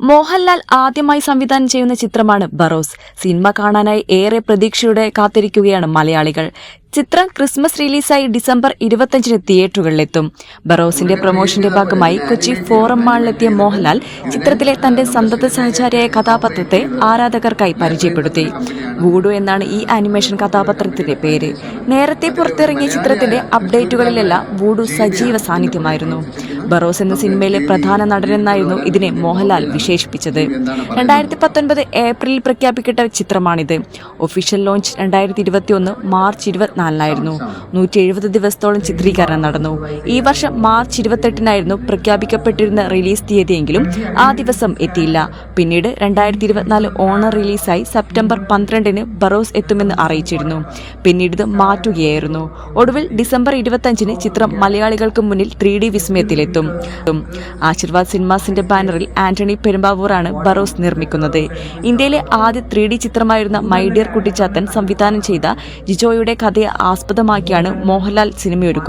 മോഹൻലാൽ ആദ്യമായി സംവിധാനം ചെയ്യുന്ന ചിത്രമാണ് ബറോസ്. സിനിമ കാണാനായി ഏറെ പ്രതീക്ഷയോടെ കാത്തിരിക്കുകയാണ് മലയാളികൾ. ചിത്രം ക്രിസ്മസ് റിലീസായി ഡിസംബർ ഇരുപത്തഞ്ചിന് തിയേറ്ററുകളിലെത്തും. ബറോസിന്റെ പ്രൊമോഷന്റെ ഭാഗമായി കൊച്ചി ഫോറം മാളിലെത്തിയ മോഹൻലാൽ ചിത്രത്തിലെ തന്റെ സന്തത സഹചാരിയായ കഥാപാത്രത്തെ ആരാധകർക്കായി പരിചയപ്പെടുത്തി. വൂഡു എന്നാണ് ഈ ആനിമേഷൻ കഥാപാത്രത്തിന്റെ പേര്. നേരത്തെ പുറത്തിറങ്ങിയ ചിത്രത്തിന്റെ അപ്ഡേറ്റുകളിലെല്ലാം വൂഡു സജീവ സാന്നിധ്യമായിരുന്നു. ബറോസ് എന്ന സിനിമയിലെ പ്രധാന നടനെന്നായിരുന്നു ഇതിനെ മോഹൻലാൽ വിശേഷിപ്പിച്ചത്. രണ്ടായിരത്തി പത്തൊൻപത് ഏപ്രിലിൽ പ്രഖ്യാപിക്കപ്പെട്ട ചിത്രമാണിത്. ഒഫീഷ്യൽ ലോഞ്ച് രണ്ടായിരത്തി ഇരുപത്തിയൊന്ന് മാർച്ച് ഇരുപത്തിനാലിനായിരുന്നു നൂറ്റി എഴുപത് ദിവസത്തോളം ചിത്രീകരണം നടന്നു. ഈ വർഷം മാർച്ച് ഇരുപത്തെട്ടിനായിരുന്നു പ്രഖ്യാപിക്കപ്പെട്ടിരുന്ന റിലീസ് തീയതിയെങ്കിലും ആ ദിവസം എത്തിയില്ല. പിന്നീട് രണ്ടായിരത്തി ഇരുപത്തിനാല് ഓണർ റിലീസായി സെപ്റ്റംബർ പന്ത്രണ്ടിന് ബറോസ് എത്തുമെന്ന് അറിയിച്ചിരുന്നു. പിന്നീട് ഇത് മാറ്റുകയായിരുന്നു. ഒടുവിൽ ഡിസംബർ ഇരുപത്തഞ്ചിന് ചിത്രം മലയാളികൾക്ക് മുന്നിൽ ത്രീ ഡി വിസ്മയത്തിലെത്തും. ആശീർവാദ് സിനിമാസിന്റെ ബാനറിൽ ആന്റണി പെരുമ്പാവൂറാണ് ബറോസ് നിർമ്മിക്കുന്നത്. ഇന്ത്യയിലെ ആദ്യ ത്രീ ഡി ചിത്രമായിരുന്ന മൈ ഡിയർ കുട്ടിച്ചാത്തൻ സംവിധാനം ചെയ്ത ജിജോയുടെ കഥയെ ആസ്പദമാക്കിയാണ് മോഹൻലാൽ സിനിമയൊരുക്കുന്നത്.